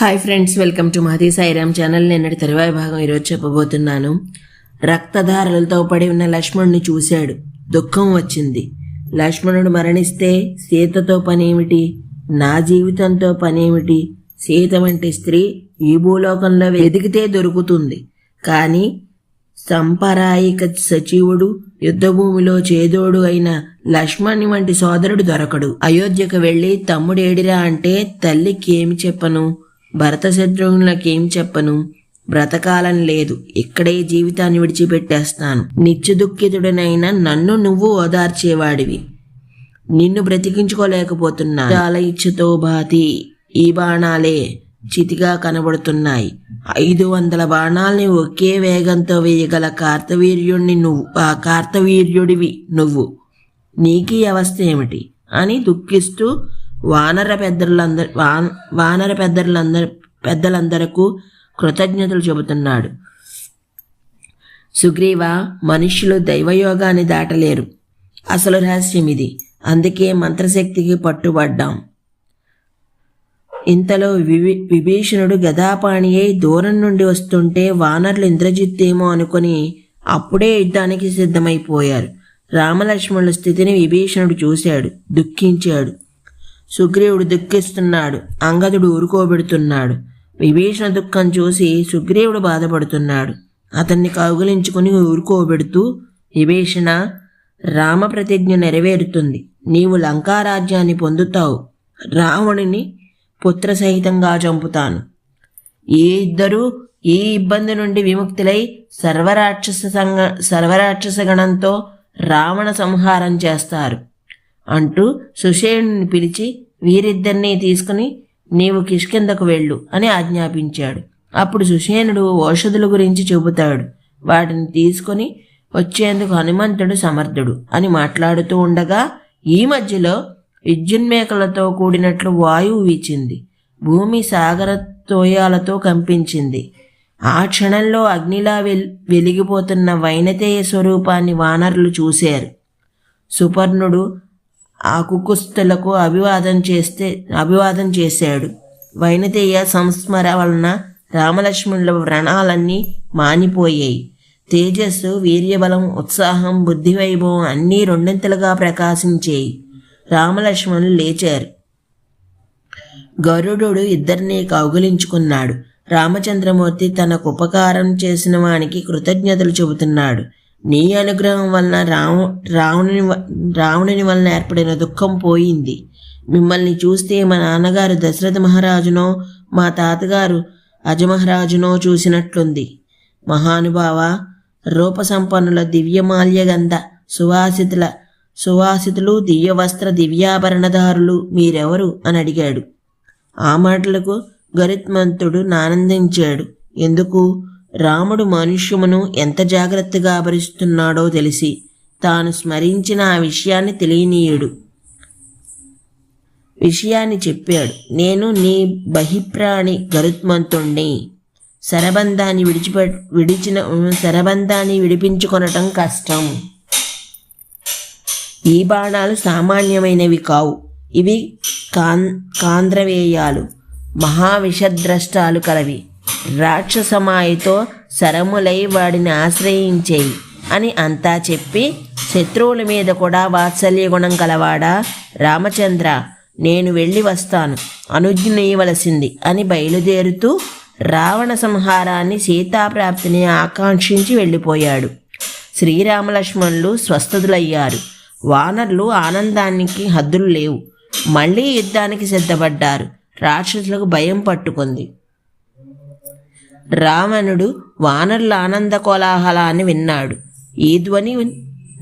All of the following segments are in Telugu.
హాయ్ ఫ్రెండ్స్ వెల్కమ్ టు మాది సాయిరామ్ ఛానల్ నిన్నటి తరువాయి భాగం ఈరోజు చెప్పబోతున్నాను. రక్తధారలతో పడి ఉన్న లక్ష్మణుని చూశాడు. దుఃఖం వచ్చింది. లక్ష్మణుడు మరణిస్తే సీతతో పనేమిటి? నా జీవితంతో పనేమిటి? సీత వంటి స్త్రీ ఈ భూలోకంలో వెతికితే దొరుకుతుంది. కానీ సంపరాయిక సచివుడు యుద్ధభూమిలో చేదోడు అయిన లక్ష్మణి వంటి సోదరుడు దొరకడు. అయోధ్యకు వెళ్ళి తమ్ముడేడిరా అంటే తల్లికి ఏమి చెప్పను? భరత శత్రువులకేం చెప్పను? బ్రతకాలని లేదు. ఇక్కడే జీవితాన్ని విడిచిపెట్టేస్తాను. నిత్యదుఃఖితుడనైన నన్ను నువ్వు ఓదార్చేవాడివి. నిన్ను బ్రతికించుకోలేకపోతున్నా. చాలా ఇచ్చతో బాతి ఈ బాణాలే చితిగా కనబడుతున్నాయి. ఐదు వందల బాణాల్ని ఒకే వేగంతో వేయగల కార్తవీర్యుడిని నువ్వు ఆ కార్తవీర్యుడివి నువ్వు. నీకీ అవస్థ ఏమిటి? అని దుఃఖిస్తూ వానర పెద్దలందరి వాన వానర పెద్దలందరి పెద్దలందరకు కృతజ్ఞతలు చెబుతున్నాడు. సుగ్రీవ మనుష్యులు దైవయోగాన్ని దాటలేరు. అసలు రహస్యం ఇది. అందుకే మంత్రశక్తికి పట్టుబడ్డాం. ఇంతలో వివి విభీషణుడు గదాపాణి అయి దూరం నుండి వస్తుంటే వానరులు ఇంద్రజిత్తేమో అనుకుని అప్పుడే యుద్ధానికి సిద్ధమైపోయారు. రామలక్ష్మణుల స్థితిని విభీషణుడు చూశాడు. దుఃఖించాడు. సుగ్రీవుడు దుఃఖిస్తున్నాడు. అంగదుడు ఊరుకోబెడుతున్నాడు. విభీషణ దుఃఖం చూసి సుగ్రీవుడు బాధపడుతున్నాడు. అతన్ని కౌగులించుకుని ఊరుకోబెడుతూ విభీషణ రామ ప్రతిజ్ఞ నెరవేరుతుంది. నీవు లంకారాజ్యాన్ని పొందుతావు. రావణుని పుత్రసహితంగా చంపుతాను. ఈ ఇద్దరూ ఈ ఇబ్బంది నుండి విముక్తులై సర్వరాక్షస సంగ సర్వరాక్షస గణంతో రావణ సంహారం చేస్తారు. అంటూ సుషేణుని పిలిచి వీరిద్దరినీ తీసుకుని నీవు కిష్కిందకు వెళ్ళు అని ఆజ్ఞాపించాడు. అప్పుడు సుషేణుడు ఔషధుల గురించి చెబుతాడు. వాటిని తీసుకొని వచ్చేందుకు హనుమంతుడు సమర్థుడు అని మాట్లాడుతూ ఉండగా ఈ మధ్యలో విద్యున్మేకలతో కూడినట్లు వాయువు వీచింది. భూమి సాగర తోయాలతో కంపించింది. ఆ క్షణంలో అగ్నిలా వెల్ వెలిగిపోతున్న వైనతేయ స్వరూపాన్ని వానరులు చూశారు. సుపర్ణుడు ఆ కుకుస్తులకు అభివాదం చేస్తే అభివాదం చేశాడు. వైనతేయ సంస్మర వలన రామలక్ష్మణుల వ్రణాలన్నీ మానిపోయాయి. తేజస్సు వీర్యబలం ఉత్సాహం బుద్ధి వైభవం అన్నీ రెండింతలుగా ప్రకాశించేయి. రామలక్ష్మణులు లేచారు. గరుడు ఇద్దరినీ కౌగిలించుకున్నాడు. రామచంద్రమూర్తి తనకు ఉపకారం చేసిన వానికి కృతజ్ఞతలు చెబుతున్నాడు. నీ అనుగ్రహం వలన రావు రావణుని రావణుని వలన ఏర్పడిన దుఃఖం పోయింది. మిమ్మల్ని చూస్తే మా నాన్నగారు దశరథ మహారాజునో మా తాతగారు అజమహారాజునో చూసినట్లుంది. మహానుభావ రూపసంపన్నుల దివ్యమాల్యగంధ సువాసితుల సువాసితులు దివ్యవస్త్ర దివ్యాభరణదారులు మీరెవరు అని అడిగాడు. ఆ మాటలకు గరుత్మంతుడు ఆనందించాడు ఎందుకు? రాముడు మనుష్యమును ఎంత జాగ్రత్తగా భరిస్తున్నాడో తెలిసి తాను స్మరించిన ఆ విషయాన్ని తెలియనీయుడు. విషయాన్ని చెప్పాడు. నేను నీ బహిప్రాణి గరుత్మంతుణ్ణి. శరబంధాన్ని విడిచిపె విడిచిన శరబంధాన్ని విడిపించుకొనటం కష్టం. ఈ బాణాలు సామాన్యమైనవి కావు. ఇవి కాన్ కాంద్రవేయాలు. మహావిషద్రష్టాలు కలవి. రాక్షసమాయితో శరములై వాడిని ఆశ్రయించేయి అని అంతా చెప్పి శత్రువుల మీద కూడా వాత్సల్య గుణం కలవాడా రామచంద్ర నేను వెళ్ళి వస్తాను. అనుజ్ఞయవలసింది అని బయలుదేరుతూ రావణ సంహారాన్ని సీతాప్రాప్తిని ఆకాంక్షించి వెళ్ళిపోయాడు. శ్రీరామలక్ష్మణులు స్వస్థతులయ్యారు వానర్లు ఆనందానికి హద్దులు లేవు. మళ్ళీ యుద్ధానికి సిద్ధపడ్డారు. రాక్షసులకు భయం పట్టుకుంది. రావణుడు వానరుల ఆనంద కోలాహలాన్ని విన్నాడు. ఈ ధ్వని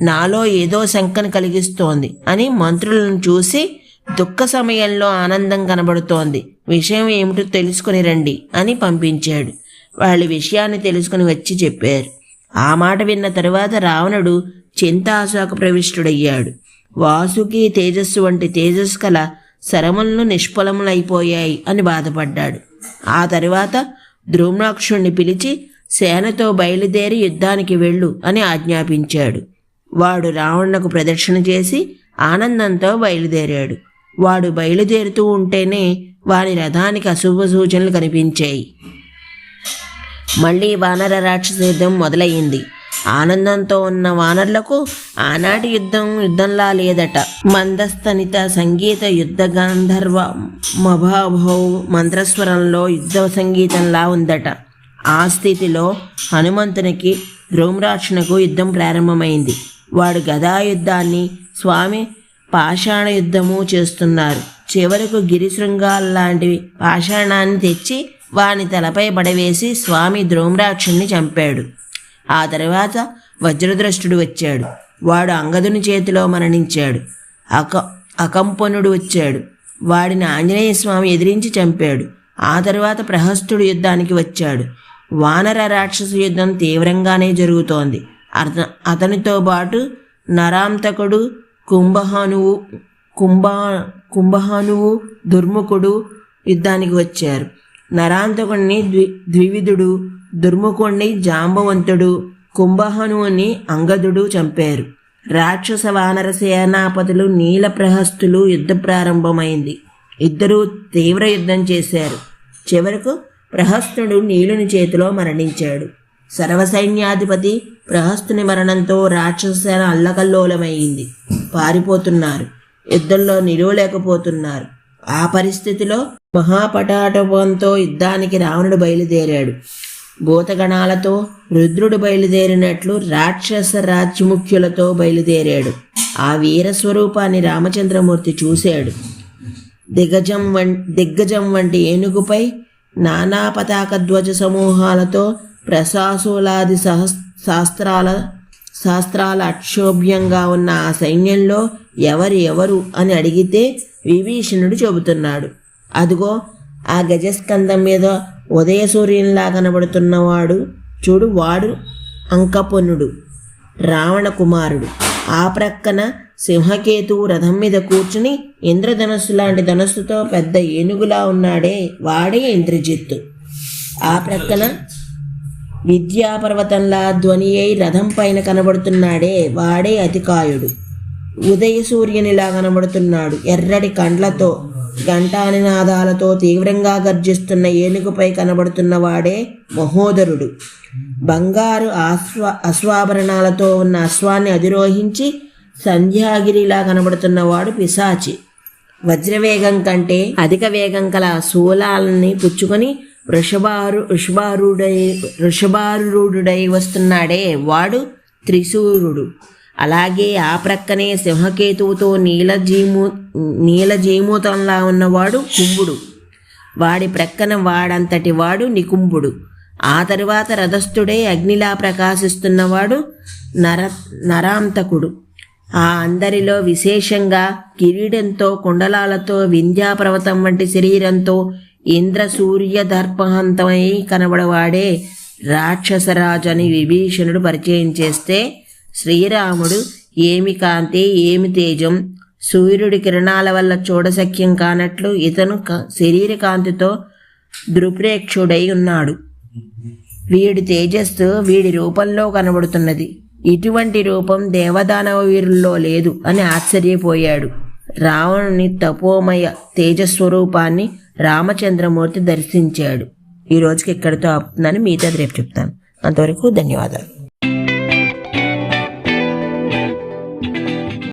నాలో ఏదో శంకను కలిగిస్తోంది అని మంత్రులను చూసి దుఃఖ సమయంలో ఆనందం కనబడుతోంది. విషయం ఏమిటో తెలుసుకుని రండి అని పంపించాడు. వాళ్ళు విషయాన్ని తెలుసుకుని వచ్చి చెప్పారు. ఆ మాట విన్న తరువాత రావణుడు చింతాశోక ప్రవిష్టుడయ్యాడు. వాసుకి తేజస్సు వంటి తేజస్సు కల శరములను నిష్ఫలములైపోయాయి అని బాధపడ్డాడు. ఆ తరువాత ద్రుమ్నాక్షుణ్ణి పిలిచి సేనతో బయలుదేరి యుద్ధానికి వెళ్ళు అని ఆజ్ఞాపించాడు. వాడు రావణునకు ప్రదక్షిణ చేసి ఆనందంతో బయలుదేరాడు. వాడు బయలుదేరుతూ ఉంటేనే వాని రథానికి అశుభ సూచనలు కనిపించాయి. మళ్ళీ వానర రాక్షస యుద్ధం మొదలయ్యింది. ఆనందంతో ఉన్న వానరులకు ఆనాటి యుద్ధం యుద్ధంలా లేదట. మందస్తనిత సంగీత యుద్ధ గంధర్వ మభాభౌ మంత్రస్వరంలో యుద్ధ సంగీతంలా ఉందట. ఆ స్థితిలో హనుమంతునికి ధ్రుమరాక్షునకు యుద్ధం ప్రారంభమైంది. వాడు గదా యుద్ధాన్ని స్వామి పాషాణ యుద్ధము చేస్తున్నారు. చివరకు గిరిశృంగాల లాంటి పాషాణాన్ని తెచ్చి వాని తలపై పడవేసి స్వామి ద్రోమ్రాక్షుణ్ణి చంపాడు. ఆ తర్వాత వజ్రద్రష్టుడు వచ్చాడు. వాడు అంగదుని చేతిలో మరణించాడు. అక అకంపనుడు వచ్చాడు. వాడిని ఆంజనేయ స్వామి ఎదిరించి చంపాడు. ఆ తర్వాత ప్రహస్తుడు యుద్ధానికి వచ్చాడు. వానర రాక్షస యుద్ధం తీవ్రంగానే జరుగుతోంది. అత అతనితో పాటు నరాంతకుడు కుంభహానువు కుంభ కుంభహానువు దుర్ముఖుడు యుద్ధానికి వచ్చారు. నరాంతకుణ్ణి ద్వి ద్వివిధుడు దుర్ముఖుణ్ణి జాంబవంతుడు కుంభహనువుని అంగదుడు చంపారు. రాక్షస వానర సేనాపతులు నీలప్రహస్తులు యుద్ధ ప్రారంభమైంది. ఇద్దరూ తీవ్ర యుద్ధం చేశారు. చివరకు ప్రహస్తుడు నీలుని చేతిలో మరణించాడు. సర్వసైన్యాధిపతి ప్రహస్తుని మరణంతో రాక్షసేన అల్లకల్లోలమైంది. పారిపోతున్నారు. యుద్ధంలో నిలువలేకపోతున్నారు. ఆ పరిస్థితిలో మహాపటాటవంతో యుద్ధానికి రావణుడు బయలుదేరాడు. భూతగణాలతో రుద్రుడు బయలుదేరినట్లు రాక్షస రాజ్యముఖ్యులతో బయలుదేరాడు. ఆ వీర స్వరూపాన్ని రామచంద్రమూర్తి చూశాడు. దిగ్గజం వం దిగ్గజం వంటి ఏనుగుపై నానా పతాక ధ్వజ సమూహాలతో ప్రశాసులాది సహ శాస్త్రాల శాస్త్రాల అక్షోభ్యంగా ఉన్న ఆ సైన్యంలో ఎవరు ఎవరు అని అడిగితే విభీషణుడు చెబుతున్నాడు. అదిగో ఆ గజస్కంధం మీద ఉదయ సూర్యునిలా కనబడుతున్నవాడు చూడు వాడు అంకపనుడు రావణ కుమారుడు ఆ ప్రక్కన సింహకేతువు రథం మీద కూర్చుని ఇంద్రధనస్సు లాంటి ధనస్సుతో పెద్ద ఏనుగులా ఉన్నాడే వాడే ఇంద్రజిత్తు ఆ ప్రక్కన విద్యాపర్వతంలా ధ్వని అయి రథం పైన కనబడుతున్నాడే వాడే అతికాయుడు. ఉదయ సూర్యునిలా కనబడుతున్నాడు ఎర్రటి కండ్లతో ఘంటానినాదాలతో తీవ్రంగా గర్జిస్తున్న ఏనుగుపై కనబడుతున్న వాడే మహోదరుడు. బంగారు ఆశ్వ అశ్వాభరణాలతో ఉన్న అశ్వాన్ని అధిరోహించి సంధ్యాగిరిలా కనబడుతున్నవాడు పిశాచి. వజ్రవేగం కంటే అధిక వేగం కల శూలాలని పుచ్చుకొని వృషభారు వృషభారుడై వృషభారుడై వస్తున్నాడే వాడు త్రిశూరుడు. అలాగే ఆ ప్రక్కనే సింహకేతువుతో నీలజీము నీలజీమూతంలా ఉన్నవాడు కుంభుడు. వాడి ప్రక్కన వాడంతటి వాడు నికుంభుడు. ఆ తరువాత రథస్థుడే అగ్నిలా ప్రకాశిస్తున్నవాడు నర నరాంతకుడు. ఆ అందరిలో విశేషంగా కిరీటంతో కుండలాలతో వింధ్యాపర్వతం వంటి శరీరంతో ఇంద్ర సూర్య దర్పహంతమై కనబడవాడే రాక్షసరాజు అని విభీషణుడు పరిచయం చేస్తే శ్రీరాముడు ఏమి కాంతి ఏమి తేజం? సూర్యుడి కిరణాల వల్ల చూడశక్యం కానట్లు ఇతను క- శరీర కాంతితో దృప్రేక్షుడై ఉన్నాడు. వీడి తేజస్సు వీడి రూపంలో కనబడుతున్నది. ఇటువంటి రూపం దేవదానవ వీరుల్లో లేదు అని ఆశ్చర్యపోయాడు. రావణుని తపోమయ తేజస్వరూపాన్ని రామచంద్రమూర్తి దర్శించాడు. ఈ రోజుకి ఇక్కడితో ఆపుతున్నాను మీతో రేపు చెప్తాను. అంతవరకు ధన్యవాదాలు.